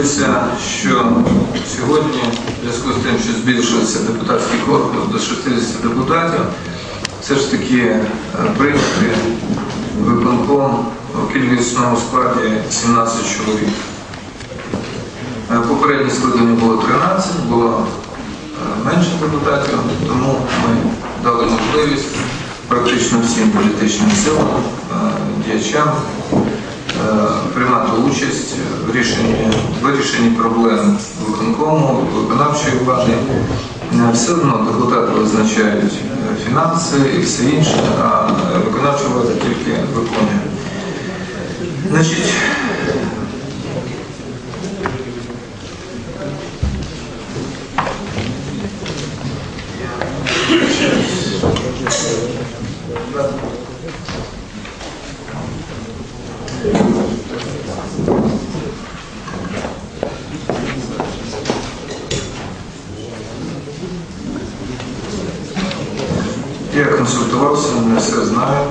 вийшлося, що сьогодні, в зв'язку з тим, що збільшився депутатський корпус до 60 депутатів, все ж таки е, прийняти виконком у кількісному складі 17 чоловік. Е, Попереднє скликання було 13, було е, менше депутатів, тому ми дали можливість практично всім політичним силам, діячам приймати участь в рішенні, вирішенні проблем виконкому, виконавчої влади. Е, Все одно депутати визначають е, фінанси і все інше, а е, виконавча влада тільки виконує. Значить, Я консультувався, не все знаю.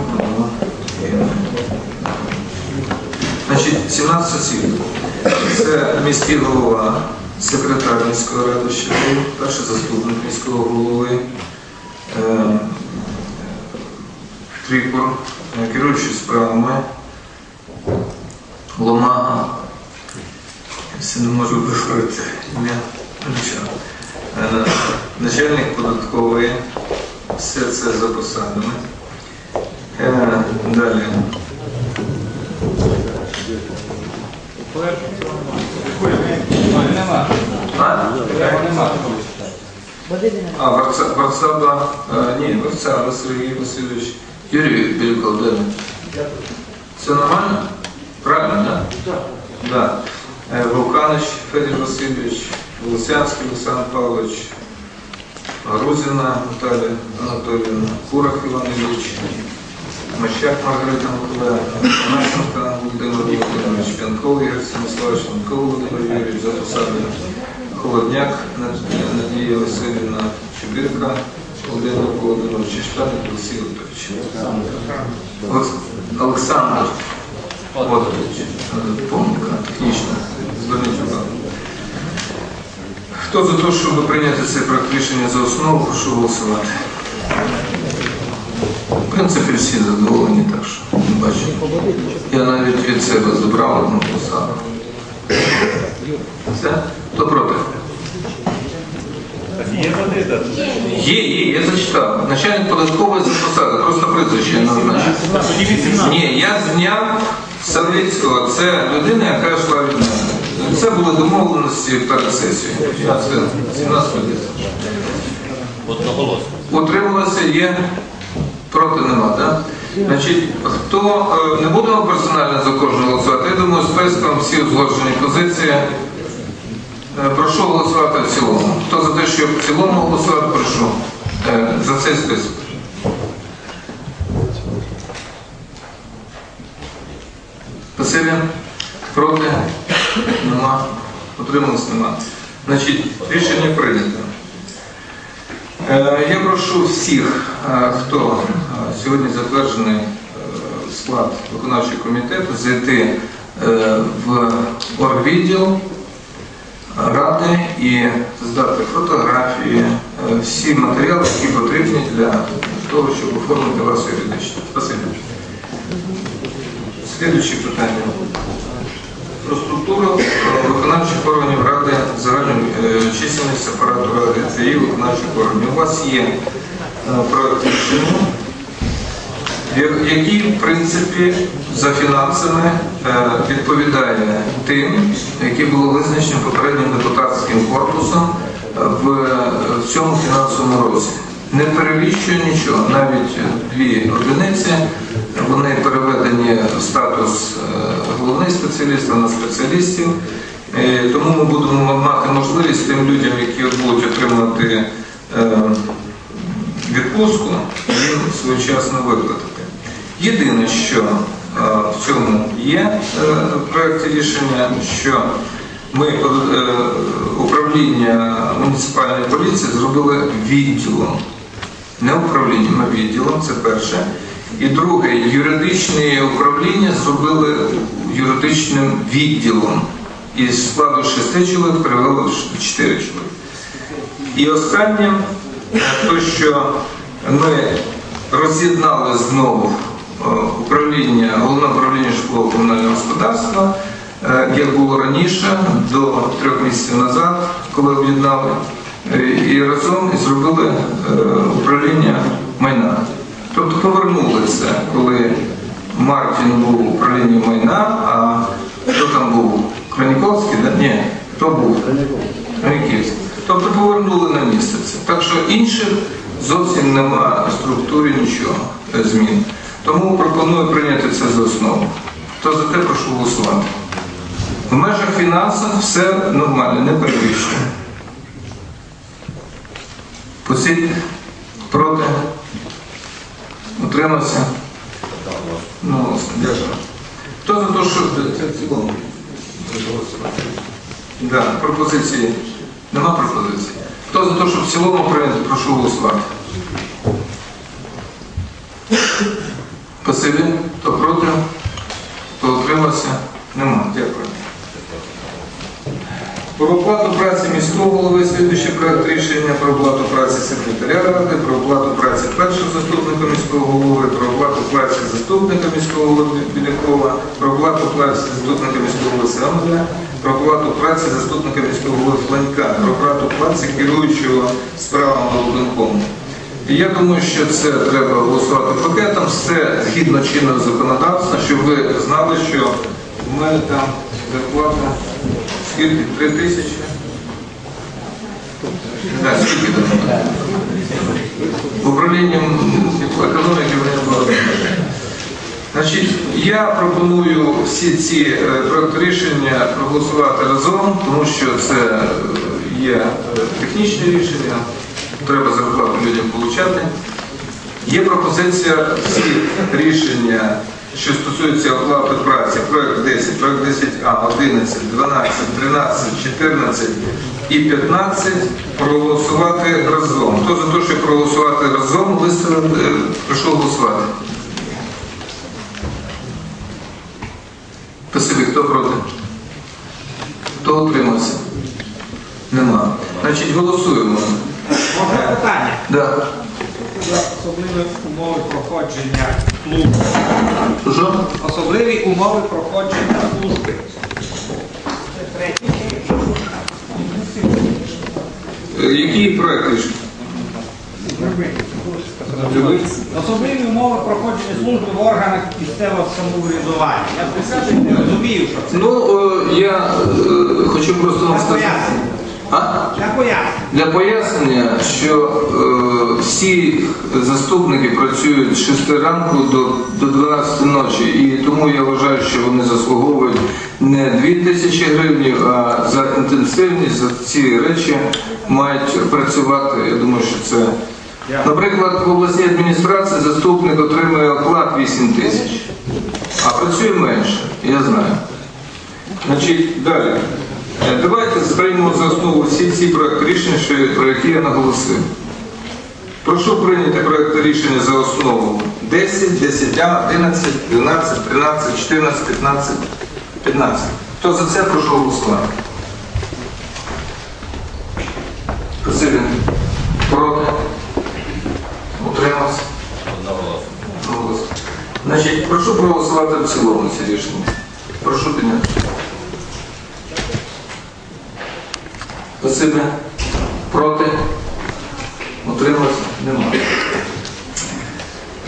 Значить, 17 осіб. Це міський голова, секретар міської ради Щедрин, перший заступник міського голови, е, Трикур, е, керуючий справами, Ломага, я не можу виходити ім'я. Е, начальник податкової, все це за посадами. Е, Далі. А? Варцаба, е, ні, Варцаба Сергій Васильович, Юрій Більков, де? Все нормально? Правильно, так? Да? Да. Е, Вулканич Федір Васильович, Волосянський Олександр Павлович, Грузіна Наталя Анатоліївна, Курах Іван Ілліч, Мащак Маргарита Миколаївна, Онащенка Володимир Володимирович, П'янков Ігор Станіславович, П'янков Володимир Юрійович, за посадою Холодняк Надія Васильівна, Чубірка Володимир Володимирович, Штаник Олексій. Олекс- Олександр Водович, помилка технічна, зверніть увагу. Хто за те, щоб прийняти цей проект рішення за основу, прошу голосувати. В принципі, всі задоволені, так що не бачу. Я навіть від себе забрав одну посаду. Все? Хто проти? Є. Є, є, я зачитав. Начальник податкової за посади, просто прізвище не назначив. Ні, я зняв Савицького. Це людина, яка йшла від мене. Це були домовленості перед сесією. Я 17 років. Одноголосно. Утрималося є, проти нема, так? Значить, хто е, не будемо персонально за кожного голосувати, я думаю, списком всі узгоджені позиції. Е, Прошу голосувати в цілому. Хто за те, щоб в цілому голосувати, прошу. Е, За цей список. Спасибі. Проти? Нема. Утрималось? Нема. Значить, рішення прийнято. Е, Я прошу всіх, е, хто е, сьогодні затверджений склад виконавчого комітету, зайти в оргвідділ ради і здати фотографії, всі матеріали, які потрібні для того, щоб оформити вас юридично. Спасибо. Слідуюче питання. Про структуру е, виконавчих органів Ради загальної е, чисельності апарату Ради її виконавчих органів. У вас є е, проект рішення, який, в принципі, за фінансами відповідає тим, які були визначені попереднім депутатським корпусом в цьому фінансовому році. Не перевіщує нічого, навіть дві одиниці, вони переведені в статус е, головний спеціаліст, а на спеціалістів. Тому ми будемо мати можливість тим людям, які будуть отримати е, відпустку, їм своєчасно виплатити. Єдине, що е, в цьому є в проєкті рішення, що ми управління муніципальної поліції зробили відділом. Не управлінням, а відділом, це перше. І друге, юридичне управління зробили юридичним відділом. із складу 6 чоловік перевели в 4 чоловіки. І останнє, е, то, що ми роз'єднали знову е, управління, головне управління житлового комунального господарства, е, як було раніше, до трьох місяців назад, коли об'єднали, і разом зробили управління майна. Тобто повернули це, коли Мартін був в управлінні майна, а хто там був? Краніковський, да? Ні, хто був? Краниківський. Тобто повернули на місце це. Так що інших зовсім нема в структурі нічого змін. Тому пропоную прийняти це за основу. Хто за те, прошу голосувати. В межах фінансів все нормально, не перевищує. Посідь проти. Утримався. Ну. Хто за те, що? Да, пропозиції. Нема пропозиції. Хто за те, щоб в цілому прийняти, прошу голосувати. Спасибі. Про оплату праці міського голови слідуючий проект рішення про оплату праці секретаря ради, про оплату праці першого заступника міського голови, про оплату праці заступника міського голови Білякова, про оплату праці заступника міського голови Самоля, про оплату праці заступника міського голови Фланька, про оплату праці керуючого справами виконкому. І я думаю, що це треба голосувати пакетом, все згідно чинного законодавства, щоб ви знали, що в мене там зарплата скільки? Три тисячі? Так, скільки там? Управлінням економіки було. Значить, я пропоную всі ці е, проекти рішення проголосувати разом, тому що це є е, технічне рішення, треба зарплату людям получати. Є пропозиція всі рішення, що стосується оплати праці, проєкт 10, проєкт 10А, 11, 12, 13, 14 і 15 проголосувати разом. Хто за те, щоб проголосувати разом, виставити, прийшов голосувати. Спасибі, хто проти? Хто утримався? Нема. Значить, голосуємо. Можна питання? Да. Особливі умови проходження служби. Особливі умови проходження служби. Який проект рішення? Любий? Особливі умови проходження служби в органах місцевого самоврядування. Я не розумію, що це. Ну, е, я е, хочу просто вам сказати. А? Для пояснення. Для пояснення, що е, всі заступники працюють з 6 ранку до, до 12 ночі, і тому я вважаю, що вони заслуговують не 2 тисячі гривень, а за інтенсивність, за ці речі мають працювати. Я думаю, що це. Наприклад, в обласній адміністрації заступник отримує оклад 8 тисяч, а працює менше, я знаю. Значить, далі. Е, Давайте сприймемо за основу всі ці проекти рішення, про які я наголосив. Прошу прийняти проекти рішення за основу 10, 10А, 11, 12, 13, 14, 15, 15. Хто за це, прошу голосувати. Спасибі. Проти? Утримався? Одноголосно. Значить, прошу проголосувати в цілому ці рішення. Прошу підняти. Спасибі. Проти? Утримався? Немає.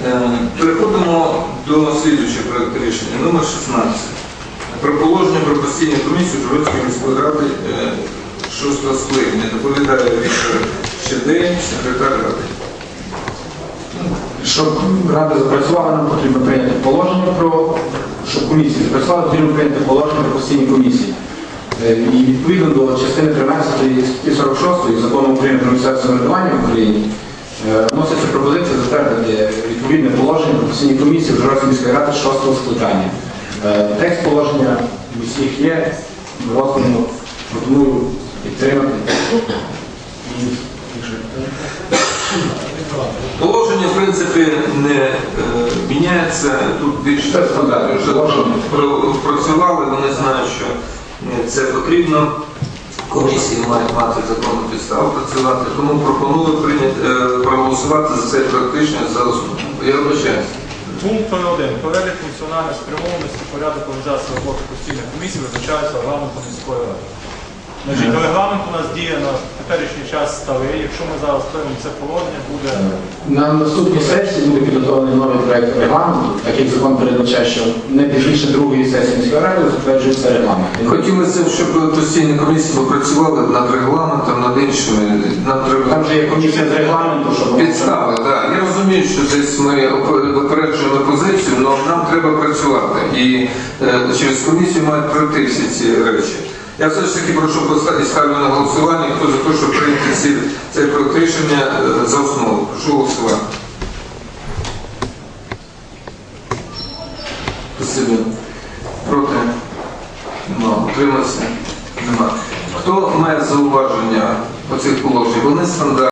Е, Переходимо до слідуючого проекту рішення. Номер 16. Про положення про постійну комісію Журицької міської ради е, шостого скликання. Доповідає Віктор Щедень, секретар ради. Щоб рада запрацювала, нам потрібно прийняти положення про щоб комісія запрацювала, потрібно прийняти положення про постійні комісії. Е, І відповідно до частини 13 статті 46 закону України про місцеве самоврядування в Україні е, вноситься пропозиція затвердити відповідне положення про постійні комісії Жорстської міської ради 6 скликання. Е, Текст положення у всіх є, роздану, пропоную підтримати. Положення, в принципі, не е, міняється. Тут більше працювали, вони знають, що Це потрібно. Комісії мають мати законну підставу працювати, тому пропоную прийняти, е, проголосувати за цей практичний за основу. Я вибачаюся. Пункт 1. Перелік функціональної спрямованості порядок організації роботи постійних комісій визначається регламентом міської ради. Значить, регламент у нас діє на теперішній час старий. Якщо ми зараз приймемо це положення, буде На наступній сесії буде підготовлений новий проект регламенту, так як закон передбачає, що не пізніше другої сесії міської ради затверджується регламент. Хотілося б, щоб постійні комісії попрацювали над регламентом, над іншими. Треба Там вже є комісія з регламенту, щоб підстави. Да. Я розумію, що десь ми випереджуємо позицію, але нам треба працювати. І е, через комісію мають пройти всі ці речі. Я все ж таки прошу поставити ставлю на голосування, хто за те, щоб прийняти цей проект рішення е, за основу. Прошу голосувати. Спасибо. Проти? Нема. Утримався? Нема. Хто має зауваження по цих положеннях? Вони стандартні.